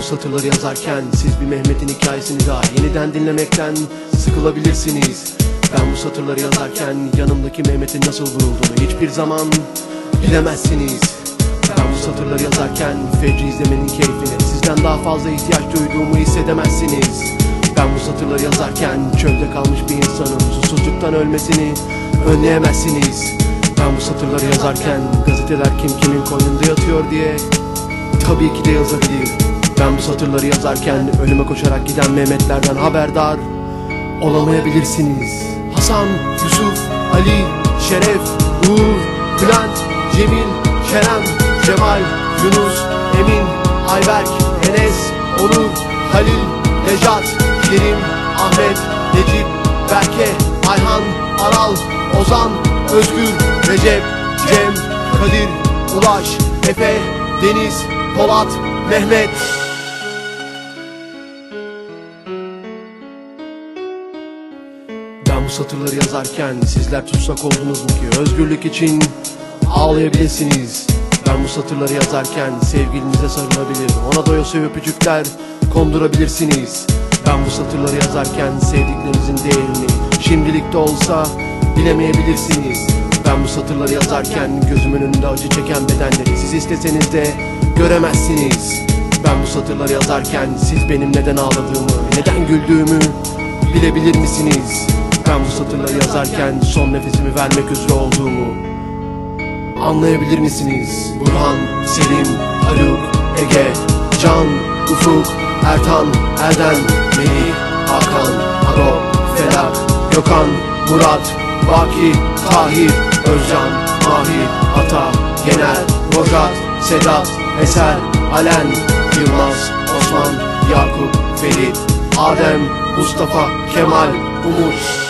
bu satırları yazarken Siz bir Mehmet'in hikayesini daha yeniden dinlemekten sıkılabilirsiniz. Ben bu satırları yazarken yanımdaki Mehmet'in nasıl vurulduğunu hiçbir zaman bilemezsiniz. Ben bu satırları yazarken Fecri izlemenin keyfine Sizden daha fazla ihtiyaç duyduğumu hissedemezsiniz. Ben bu satırları yazarken çölde kalmış bir insanın susuzluktan ölmesini önleyemezsiniz. Ben bu satırları yazarken gazeteler kim kimin koynunda yatıyor diye tabii ki de yazabilir Ben bu satırları yazarken önüme koşarak giden Mehmetlerden haberdar olamayabilirsiniz. Hasan, Yusuf, Ali, Şeref, Uğur, Bülent, Cemil, Kerem, Cemal, Yunus, Emin, Ayberk, Enes, Onur, Halil, Necat, Kerim, Ahmet, Necip, Berke, Ayhan, Aral, Ozan, Özgür, Recep, Cem, Kadir, Ulaş, Efe, Deniz, Polat, Mehmet Ben bu satırları yazarken sizler tutsak oldunuz mu ki? Özgürlük için ağlayabilirsiniz. Ben bu satırları yazarken sevgilinize sarılabilir Ona doyasıya öpücükler kondurabilirsiniz. Ben bu satırları yazarken sevdiklerinizin değerini şimdilik de olsa bilemeyebilirsiniz. Ben bu satırları yazarken gözümün önünde acı çeken bedenleri siz isteseniz de göremezsiniz. Ben bu satırları yazarken siz benim neden ağladığımı, neden güldüğümü bilebilir misiniz? Ben bu satırları yazarken son nefesimi vermek üzere olduğumu anlayabilir misiniz? Burhan, Selim, Haluk, Ege, Can, Ufuk, Ertan, Erdem, Melih, Hakan, Aro, Ferhat, Gökhan, Murat, Baki, Tahir, Özcan, Mahir, Ata, Yener, Rojat, Sedat, Eser, Alen, Yılmaz, Osman, Yakup, Ferit, Adem, Mustafa, Kemal, Umut,